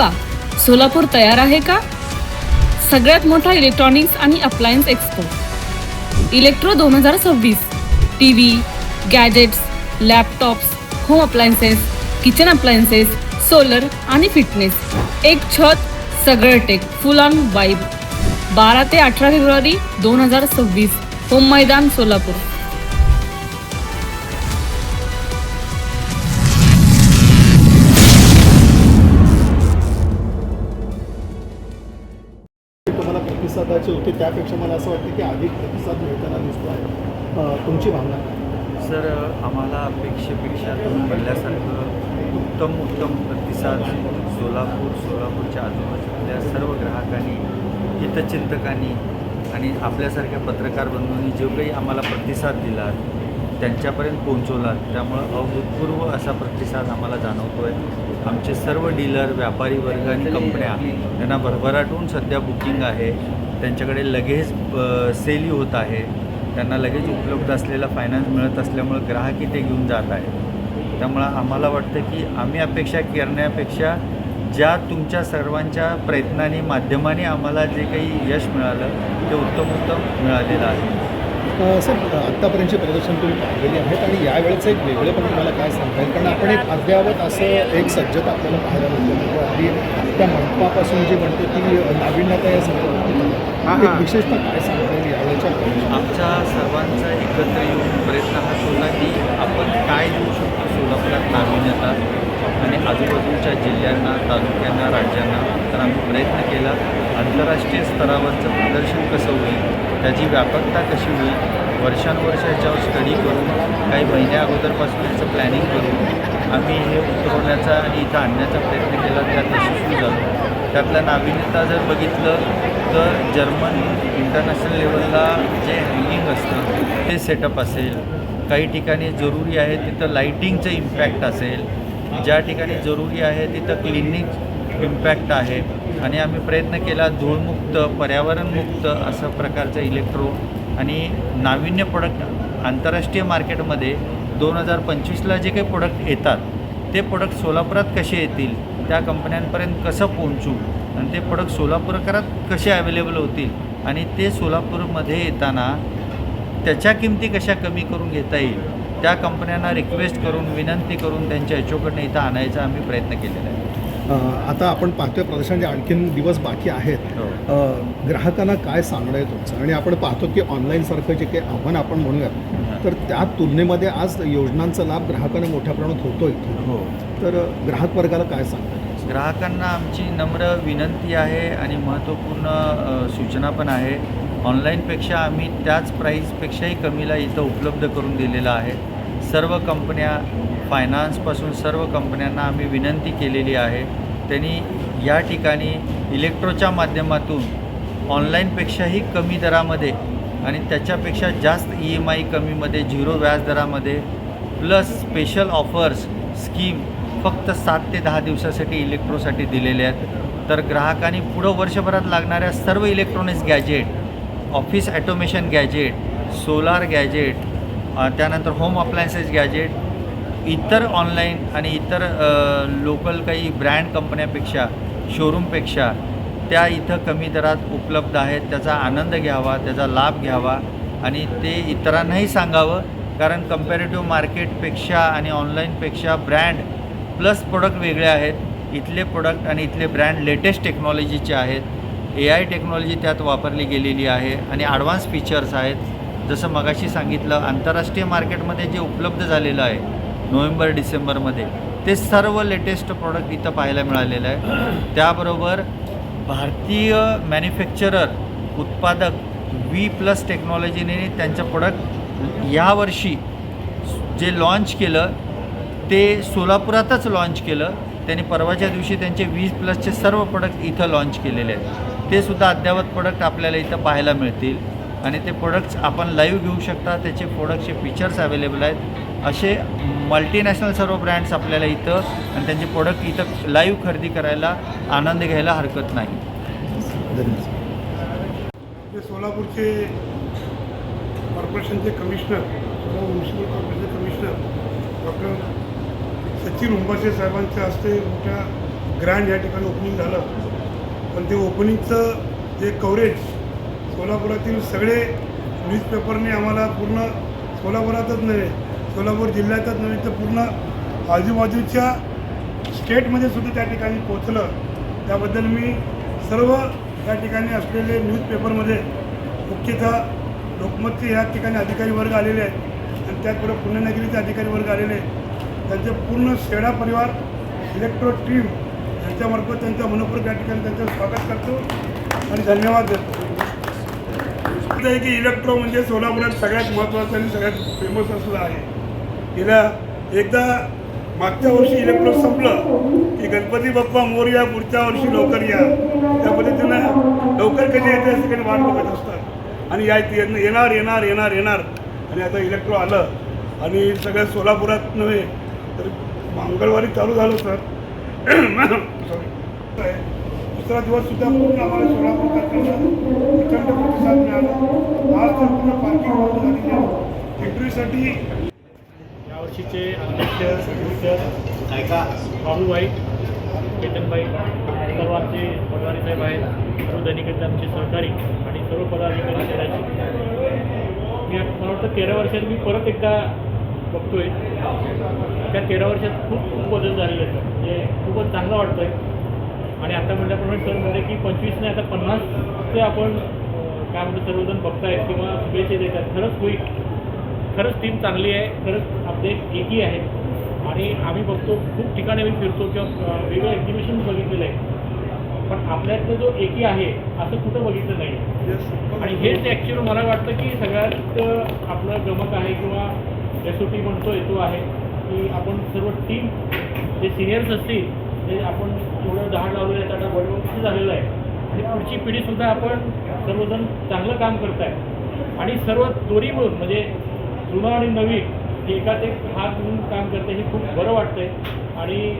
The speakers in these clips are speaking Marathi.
थांबा. सोलापूर तयार आहे का? सगळ्यात मोठा इलेक्ट्रॉनिक्स आणि अप्लायन्स एक्सपो इलेक्ट्रो दोन हजार सव्वीस. T V gadgets laptops home appliances kitchen appliances solar आणि फिटनेस एक छत सगळं टेक फुल ऑन वाईब बारा ते अठरा फेब्रुवारी दोन हजार सव्वीस. होम मैदान सोलापूर. करायचे होते. त्यापेक्षा मला असं वाटतं की अधिक प्रतिसाद मिळताना दिसतो आहे. तुमची भावना सर आम्हाला अपेक्षेपेक्षा तुम्ही म्हणल्यासारखं उत्तम उत्तम प्रतिसाद सोलापूर सोलापूरच्या आजूबाजूतल्या सर्व ग्राहकांनी हितचिंतकांनी आणि आपल्यासारख्या पत्रकार बंधूंनी जो काही आम्हाला प्रतिसाद दिला त्यांच्यापर्यंत पोहोचवला. त्यामुळं अभूतपूर्व असा प्रतिसाद आम्हाला जाणवतो आहे आमचे सर्व डीलर व्यापारी वर्ग आणि कंपन्या त्यांना भरभराटून सध्या बुकिंग आहे. त्यांच्याकडे लगेच सेली होत आहे. त्यांना लगेच उपलब्ध असलेला फायनान्स मिळत असल्यामुळं ग्राहकही ते घेऊन जात आहे त्यामुळं आम्हाला वाटतं की आम्ही अपेक्षा करण्यापेक्षा ज्या तुमच्या सर्वांच्या प्रयत्नांनी माध्यमाने आम्हाला जे काही यश मिळालं ते उत्तम उत्तम मिळालेलं आहे. सर आत्तापर्यंतचे प्रदर्शन तुम्ही पाहिलेले आहेत आणि यावेळेचं एक वेगळं पण मला काय सांगता येईल? कारण आपण एक अद्ययावत असं एक सज्जता आपल्याला पाहायला मिळते. म्हणजे अगदी त्या मंडपापासून जे म्हणतो की नाविन्यता या संदर्भात एक विशेषतः काय सांगता येईल यावेळेच्या? आमच्या सर्वांचा एकत्र येऊन प्रयत्न हाच होता की आपण काय देऊ शकतो? सोलापुरात नाविन्यता आणि आजूबाजूच्या जिल्ह्यांना तालुक्यांना राज्यांना तर आम्ही प्रयत्न केला आंतरराष्ट्रीय स्तरावरचं प्रदर्शन कसं होईल त्याची व्यापकता कशी होईल वर्षानुवर्ष याच्यावर स्टडी करून काही महिन्या अगोदरपासून याचं प्लॅनिंग करून आम्ही हे उतरवण्याचा आणि इथं आणण्याचा प्रयत्न केला त्यात यशस्वी झालो. त्यातल्या नाविन्यता जर बघितलं तर जर्मन इंटरनॅशनल लेवलला जे हँगिंग असतं ते सेटअप असेल. काही ठिकाणी जरुरी आहे तिथं लाईटिंगचं इम्पॅक्ट असेल. ज्या ठिकाणी जरुरी आहे तिथं क्लिनिक इम्पॅक्ट आहे. आणि आम्ही प्रयत्न केला धूळमुक्त पर्यावरणमुक्त असं प्रकारचं इलेक्ट्रो आणि नाविन्य प्रोडक्ट आंतरराष्ट्रीय मार्केटमध्ये दोन हजार पंचवीसला जे काही प्रोडक्ट येतात ते प्रोडक्ट सोलापुरात कसे येतील त्या कंपन्यांपर्यंत कसं पोहोचू आणि ते प्रोडक्ट सोलापूरकरात कसे अवेलेबल होतील आणि ते सोलापूरमध्ये येताना त्याच्या किमती कशा कमी करून घेता येईल त्या कंपन्यांना रिक्वेस्ट करून विनंती करून त्यांच्या ह्याच्याकडनं इथं आणायचा आम्ही प्रयत्न केलेला आहे. आता आपण पाहतोय प्रदर्शनाचे आणखीन दिवस बाकी आहेत. हो. ग्राहकांना काय सांगणं आहे तुमचं? आणि आपण पाहतो की ऑनलाईनसारखं जे काही आव्हान आपण म्हणूयात तर त्या तुलनेमध्ये आज योजनांचा लाभ ग्राहकांना मोठ्या प्रमाणात होतोय. हो. तर ग्राहक वर्गाला काय सांगतात ग्राहकांना आमची नम्र विनंती आहे आणि महत्त्वपूर्ण सूचना पण आहे. ऑनलाईनपेक्षा आम्ही त्याच प्राईसपेक्षाही कमीला इथं उपलब्ध करून दिलेलं आहे. सर्व कंपन्या फायनान्सपासून सर्व कंपन्यांना आम्ही विनंती केलेली आहे. त्यांनी या ठिकाणी इलेक्ट्रोच्या माध्यमातून ऑनलाईनपेक्षाही कमी दरामध्ये आणि त्याच्यापेक्षा जास्त ई एम आय कमीमध्ये झिरो व्याज दरामध्ये प्लस स्पेशल ऑफर्स स्कीम फक्त सात ते दहा दिवसासाठी इलेक्ट्रोसाठी दिलेले आहेत. तर ग्राहकांनी पुढं वर्षभरात लागणाऱ्या सर्व electronics gadget office automation gadget solar gadget त्यानंतर होम अप्लायन्सेस गॅजेट इतर ऑनलाईन आणि इतर लोकल काही ब्रँड कंपन्यापेक्षा शोरूमपेक्षा त्या इथं कमी दरात उपलब्ध आहेत. त्याचा आनंद घ्यावा त्याचा लाभ घ्यावा आणि ते इतरांनाही सांगावं. कारण कम्पॅरेटिव्ह मार्केटपेक्षा आणि ऑनलाईनपेक्षा ब्रँड प्लस प्रोडक्ट वेगळे आहेत. इथले प्रोडक्ट आणि इथले ब्रँड लेटेस्ट टेक्नॉलॉजीचे आहेत. ए आय टेक्नॉलॉजी त्यात वापरली गेलेली आहे आणि ॲडव्हान्स फीचर्स आहेत. जसं मगाशी सांगितलं आंतरराष्ट्रीय मार्केटमध्ये जे उपलब्ध झालेलं आहे नोव्हेंबर डिसेंबरमध्ये ते सर्व लेटेस्ट प्रोडक्ट इथं पाहायला मिळालेलं आहे. त्याबरोबर भारतीय मॅन्युफॅक्चरर उत्पादक वी प्लस टेक्नॉलॉजीने त्यांचं प्रोडक्ट यावर्षी जे लॉन्च केलं ते सोलापुरातच लॉन्च केलं. त्यांनी परवाच्या दिवशी त्यांचे वीस प्लसचे सर्व प्रोडक्ट इथं लॉन्च केलेले आहेत. ते सुद्धा अद्ययावत प्रोडक्ट आपल्याला इथं पाहायला मिळतील. आणि ते प्रोडक्ट्स आपण लाईव्ह घेऊ शकता. त्याचे प्रोडक्टचे फीचर्स अवेलेबल आहेत. असे मल्टीनॅशनल सर्व ब्रँड्स आपल्याला इथं आणि त्यांचे प्रोडक्ट इथं लाईव्ह खरेदी करायला आनंद घ्यायला हरकत नाही. सोलापूरचे कॉर्पोरेशनचे कमिशनर म्युन्सिपल कॉर्पोरेशनचे कमिशनर डॉक्टर सचिन उंबासे साहेबांच्या हस्ते मोठ्या ग्रँड या ठिकाणी ओपनिंग झालं. पण ते ओपनिंगचं जे कव्हरेज सोलापुरातील सगळे न्यूजपेपरने आम्हाला पूर्ण सोलापुरातच नव्हे सोलापूर जिल्ह्यातच नव्हे तर पूर्ण आजूबाजूच्या स्टेटमध्ये सुद्धा त्या ठिकाणी पोचलं त्याबद्दल मी सर्व त्या ठिकाणी असलेले न्यूजपेपरमध्ये मुख्यतः लोकमतचे या ठिकाणी अधिकारी वर्ग आलेले आहेत आणि त्याचबरोबर पुण्यनगरीचे अधिकारी वर्ग आलेले आहेत. त्यांचे पूर्ण शेडा परिवार इलेक्ट्रो टीम यांच्यामार्फत त्यांच्या मनपूर्वक या ठिकाणी त्यांचं स्वागत करतो आणि धन्यवाद देतो. आहे की इलेक्ट्रो म्हणजे सोलापुरात सगळ्यात महत्त्वाचं आणि सगळ्यात फेमस असलं आहे. गेल्या एकदा मागच्या वर्षी इलेक्ट्रो संपलं की गणपती बाप्पा मोर या पुढच्या वर्षी लवकर या. त्या पद्धतीनं लवकर कधी येते असं काही वाट बघत असतात. आणि या येणार येणार येणार येणार. आणि आता इलेक्ट्रो आलं. आणि सगळ्या सोलापुरात नव्हे तर मंगळवारी चालू झालं सर. सॉरी दुसरा दिवस सुद्धा पूर्ण आम्हाला सोलापूर प्रचंड प्रतिसाद मिळाला. आज तर पूर्ण पार्किंग बंद झालेली आहे. एंट्रीसाठी यावर्षीचे अध्यक्ष सदस्य बाबूभाई केतनभाई सर्व आमचे साहेब आहेत. सर्व दैनिकाचे आमचे सहकारी आणि सर्व पदाधिकारी मी मला वाटतं तेरा वर्षात मी परत एकदा बघतोय. त्या तेरा वर्षात खूप खूप बदल झालेले आहेत. म्हणजे खूपच चांगलं वाटतं आहे आणि आता म्हटल्याप्रमाणे सर म्हणजे की पंचवीस नाही आता पन्नासचे आपण अं, काय म्हणतो सर्वजण बघतायत किंवा शुभेच्छा देतात. खरंच होईल. खरंच टीम चांगली आहे. खरंच आपले एकी आहे. आणि आम्ही बघतो खूप ठिकाणी आम्ही फिरतो किंवा वेगळं एक्झिबिशन बघितलेलं आहे. पण आपल्यातलं जो एकी आहे असं कुठं बघितलं नाही. आणि हेच ॲक्च्युअली मला वाटतं की सगळ्यात आपलं गमक आहे किंवा एस ओ टी म्हणतोय तो आहे की आपण सर्व टीम जे सिनियर्स असतील ते आपण एवढं दहा लावलेलं आहे आता वडवंशी झालेलं आहे. आणि पुढची पिढीसुद्धा आपण सर्वजण चांगलं काम करताय. आणि सर्व दोरी मिळून म्हणजे जुनं आणि नवीन हे एकाच एक हात म्हणून काम करते हे खूप बरं वाटतंय. आणि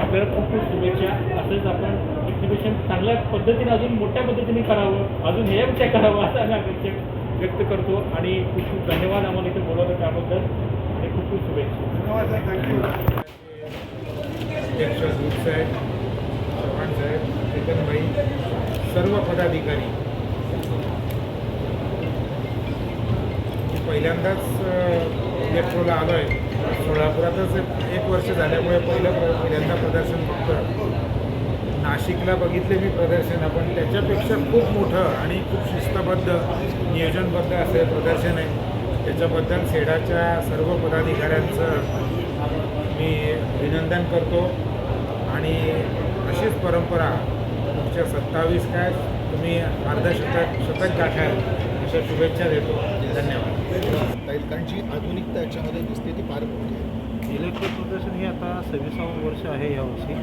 आपल्याला खूप खूप शुभेच्छा. असंच आपण एक्झिबिशन चांगल्या पद्धतीने अजून मोठ्या पद्धतीने करावं. अजून हेच्या करावं असं आम्ही अपेक्षा व्यक्त करतो. आणि खूप खूप धन्यवाद आम्हाला इथे बोलवलं त्याबद्दल. आणि खूप खूप शुभेच्छा. धन्यवाद थँक्यू. अध्यक्ष दूध साहेब चव्हाण साहेब केतनभाई सर्व पदाधिकारी. पहिल्यांदाच इलेक्ट्रोला आलो आहे सोलापुरातच एक वर्ष झाल्यामुळे पहिलं पहिल्यांदा प्रदर्शन फक्त. नाशिकला बघितले मी प्रदर्शन पण त्याच्यापेक्षा खूप मोठं आणि खूप शिस्तबद्ध नियोजनबद्ध असं प्रदर्शन आहे. त्याच्याबद्दल सेडाच्या सर्व पदाधिकाऱ्यांचं मी अभिनंदन करतो. आणि अशीच परंपरा पुढच्या सत्तावीस काय तुम्ही अर्धशतक शतक गाठाल अशा शुभेच्छा देतो. धन्यवाद. येईल कारण जी आधुनिकता याच्यामध्ये दिसते ती फार मोठी आहे. इलेक्ट्रिक प्रदर्शन हे आता सव्वीसावं वर्ष आहे यावर्षी.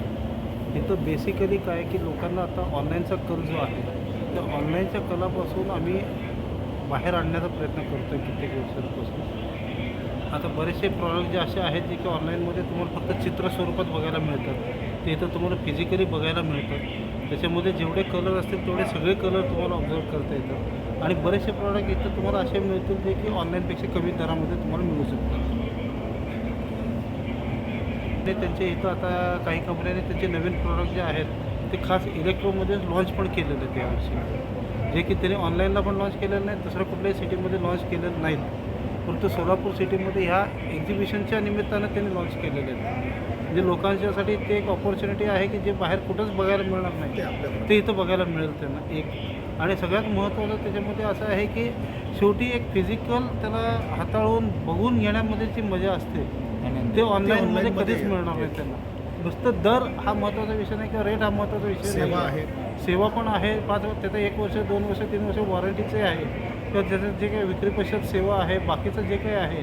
इथं बेसिकली काय की लोकांना आता ऑनलाईनचा कल जो आहे त्या ऑनलाईनच्या कलापासून आम्ही बाहेर आणण्याचा प्रयत्न करतो आहे कित्येक वर्षांपासून. आता बरेचसे प्रॉडक्ट जे असे आहेत जे की ऑनलाईनमध्ये तुम्हाला फक्त चित्र स्वरूपात बघायला मिळतात. ते इथं तुम्हाला फिजिकली बघायला मिळतं. त्याच्यामध्ये जेवढे कलर असतील तेवढे सगळे कलर तुम्हाला ऑब्झर्व करता येतात. आणि बरेचसे प्रॉडक्ट इथं तुम्हाला असे मिळतील जे की ऑनलाईनपेक्षा कमी दरामध्ये तुम्हाला मिळू शकतात. ते त्यांचे इथं आता काही कंपन्यांनी त्यांचे नवीन प्रॉडक्ट जे आहेत ते खास इलेक्ट्रोमध्येच लॉन्च पण केलेलं आहे त्यावर्षी जे की त्यांनी ऑनलाईनला पण लॉन्च केलेलं नाही दुसऱ्या कुठल्याही सिटीमध्ये लॉन्च केलेलं नाहीत परंतु सोलापूर सिटीमध्ये ह्या एक्झिबिशनच्या निमित्तानं त्यांनी लॉन्च केलेले आहेत म्हणजे लोकांच्यासाठी ते एक ऑपॉर्च्युनिटी आहे की जे बाहेर कुठंच बघायला मिळणार ते नाही ते इथं बघायला मिळेल त्यांना एक. आणि सगळ्यात महत्त्वाचं त्याच्यामध्ये असं आहे की शेवटी एक फिजिकल त्याला हाताळून बघून घेण्यामध्ये जी मजा असते ते ऑनलाईनमध्ये कधीच मिळणार नाही त्यांना. नुसतं दर हा महत्त्वाचा विषय नाही किंवा रेट हा महत्त्वाचा विषय सेवा आहे. सेवा पण आहे पाच वर्ष त्याचं एक वर्ष दोन वर्ष तीन वर्ष वॉरंटीचे आहे. किंवा त्याचं जे काही विक्री पश्चात सेवा आहे बाकीचं जे काही आहे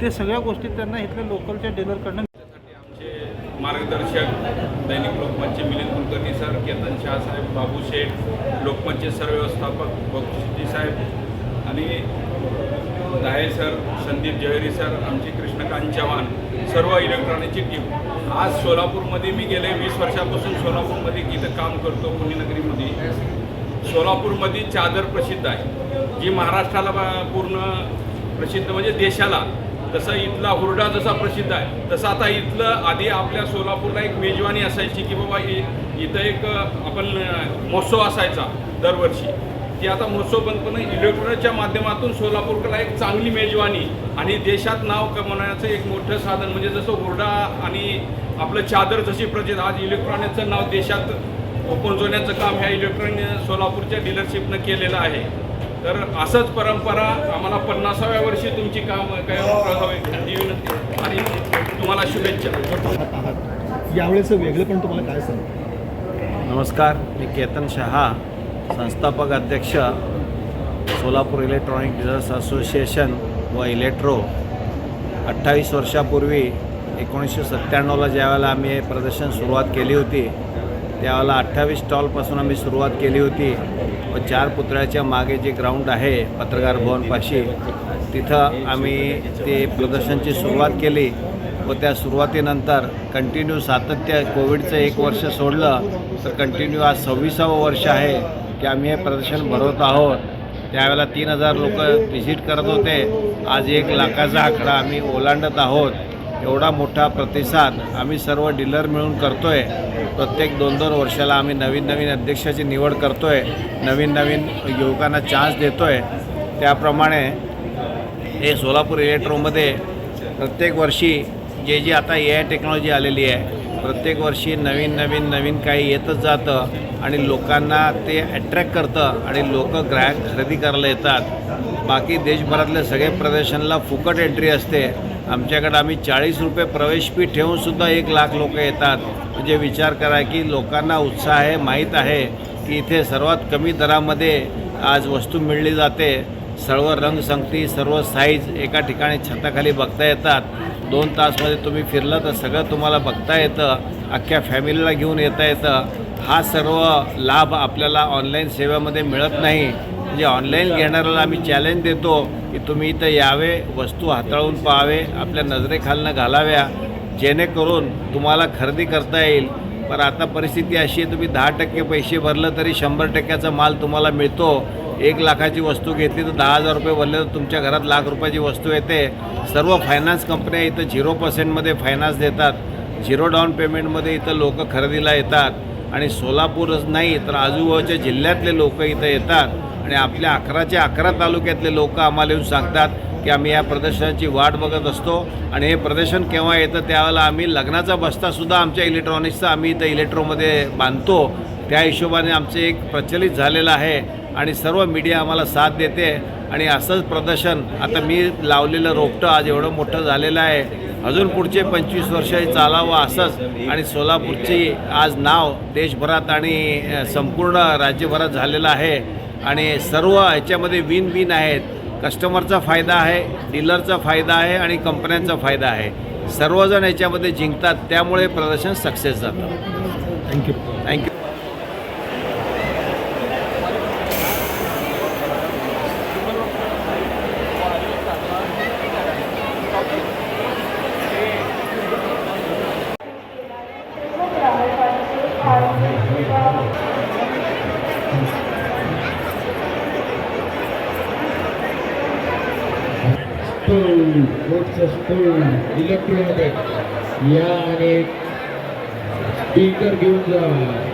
ते सगळ्या गोष्टी त्यांना इथल्या लोकलच्या डीलरकडनं दिग्दर्शक दैनिक लोकमतचे मिलिंद कुलकर्णी सर केतन शाहसाहेब बाबू शेठ लोकमतचे सरव्यवस्थापक बक्षी साहेब आणि दाहे सर संदीप जहेरी सर आमचे कृष्णकांत चव्हाण सर्व इलेक्ट्रॉनिकची टीम. आज सोलापूरमध्ये मी गेले वीस वर्षापासून सोलापूरमध्ये इथं काम करतो पुण्यनगरीमध्ये. सोलापूरमध्ये चादर प्रसिद्ध आहे. जी महाराष्ट्राला पूर्ण प्रसिद्ध म्हणजे देशाला. तसं इथला हुरडा जसा प्रसिद्ध आहे तसं आता इथलं आधी आपल्या सोलापूरला एक मेजवानी असायची की बाबा इ- इथं एक आपण महोत्सव असायचा दरवर्षी. ती आता महोत्सव बंद इलेक्ट्रॉनिकच्या माध्यमातून सोलापूरला एक चांगली मेजवानी आणि देशात नाव कमवण्याचं एक मोठं साधन म्हणजे जसं हुरडा आणि आपलं चादर जशी प्रसिद्ध आज इलेक्ट्रॉनिकचं नाव देशात पोहोचवण्याचं काम ह्या इलेक्ट्रॉनिक सोलापूरच्या डीलरशिपनं केलेलं आहे. तर असंच परंपरा आम्हाला पन्नासाव्या वर्षी तुमची काम काय ही विनंती. आणि तुम्हाला शुभेच्छा. यावेळेचं वेगळं पण तुम्हाला काय सांगतं नमस्कार मी केतन शहा संस्थापक अध्यक्ष सोलापूर इलेक्ट्रॉनिक डीलर्स असोसिएशन व इलेक्ट्रो. अठ्ठावीस वर्षापूर्वी एकोणीसशे सत्त्याण्णवला ज्यावेळेला आम्ही हे प्रदर्शन सुरुवात केली होती त्यावेळेला अठ्ठावीस स्टॉलपासून आम्ही सुरुवात केली होती. व चार पुतळ्याच्या मागे जे ग्राउंड आहे पत्रकार भवनपाशी तिथं आम्ही ते प्रदर्शनची सुरुवात केली व त्या सुरुवातीनंतर कंटिन्यू सातत्य कोविडचं एक वर्ष सोडलं तर कंटिन्यू आज सव्वीसावं वर्ष आहे की आम्ही हे प्रदर्शन भरवत आहोत. त्यावेळेला तीन हजार लोक व्हिजिट करत होते. आज एक लाखाचा आकडा आम्ही ओलांडत आहोत. एवढा मोठा प्रतिसाद आम्ही सर्व डीलर मिळून करतो आहे प्रत्येक दोन दोन वर्षाला आम्ही नवीन नवीन अध्यक्षाची निवड करतो आहे नवीन नवीन युवकांना चान्स देतो आहे त्याप्रमाणे हे सोलापूर इलेक्ट्रोमध्ये प्रत्येक वर्षी जे जे आता ए आय टेक्नॉलॉजी आलेली आहे प्रत्येक वर्षी नवीन नवीन नवीन काही येतच जातं आणि लोकांना ते अट्रॅक्ट करतं आणि लोक ग्राहक खरेदी करायला येतात. बाकी देशभरातल्या सगळे प्रदर्शनला फुकट एंट्री असते. आमच्याकडे आम्ही चाळीस रुपये प्रवेश फी ठेवूनसुद्धा एक लाख लोक येतात. म्हणजे विचार करा की लोकांना उत्साह आहे माहीत आहे की इथे सर्वात कमी दरामध्ये आज वस्तू मिळली जाते. सर्व रंगसंगती सर्व साईज एका ठिकाणी छताखाली बघता येतात. दोन तासमध्ये तुम्ही फिरलं तर सगळं तुम्हाला बघता येतं. अख्ख्या फॅमिलीला घेऊन येता येतं. हा सर्व लाभ आपल्याला ऑनलाईन सेवेमध्ये मिळत नाही. म्हणजे ऑनलाईन घेणाऱ्याला आम्ही चॅलेंज देतो की तुम्ही इथं यावे वस्तू हाताळून पाहावे आपल्या नजरेखालनं घालाव्या जेणेकरून तुम्हाला खरेदी करता येईल. पण आता परिस्थिती अशी आहे तुम्ही दहा टक्के पैसे भरलं तरी शंभर टक्क्याचा माल तुम्हाला मिळतो. एक लाखाची वस्तू घेतली तर दहा हजार रुपये भरले तर तुमच्या घरात लाख रुपयाची वस्तू येते. सर्व फायनान्स कंपन्या इथं झिरो पर्सेंटमध्ये फायनान्स देतात. झिरो डाऊन पेमेंटमध्ये इथं लोक खरेदीला येतात. आणि सोलापूरच नाही तर आजूबाजूच्या जिल्ह्यातले लोक इथं येतात. आणि आपल्या अकराच्या अकरा तालुक्यातले लोक आम्हाला येऊन सांगतात की आम्ही या प्रदर्शनाची वाट बघत असतो. आणि हे प्रदर्शन केव्हा येतं त्यावेळेला आम्ही लग्नाचा बस्तासुद्धा आमच्या इलेक्ट्रॉनिक्सचा आम्ही इथं इलेक्ट्रोमध्ये बांधतो. त्या हिशोबाने आमचं एक प्रचलित झालेलं आहे आणि सर्व मीडिया आम्हाला साथ देते. आणि असंच प्रदर्शन आता मी लावलेलं रोपटं आज एवढं मोठं झालेलं आहे. अजून पुढचे पंचवीस वर्ष चालावं असंच. आणि सोलापूरची आज नाव देशभरात आणि संपूर्ण राज्यभरात झालेलं आहे. आणि सर्व ह्याच्यामध्ये विन विन आहेत कस्टमरचा फायदा आहे डीलरचा फायदा आहे आणि कंपन्यांचा फायदा आहे. सर्वजण याच्यामध्ये जिंकतात त्यामुळे प्रदर्शन सक्सेस जातं. थँक्यू थँक्यू रोडचं स्कूल इलेक्ट्रॉनिक या आणि स्पीकर घेऊन जा.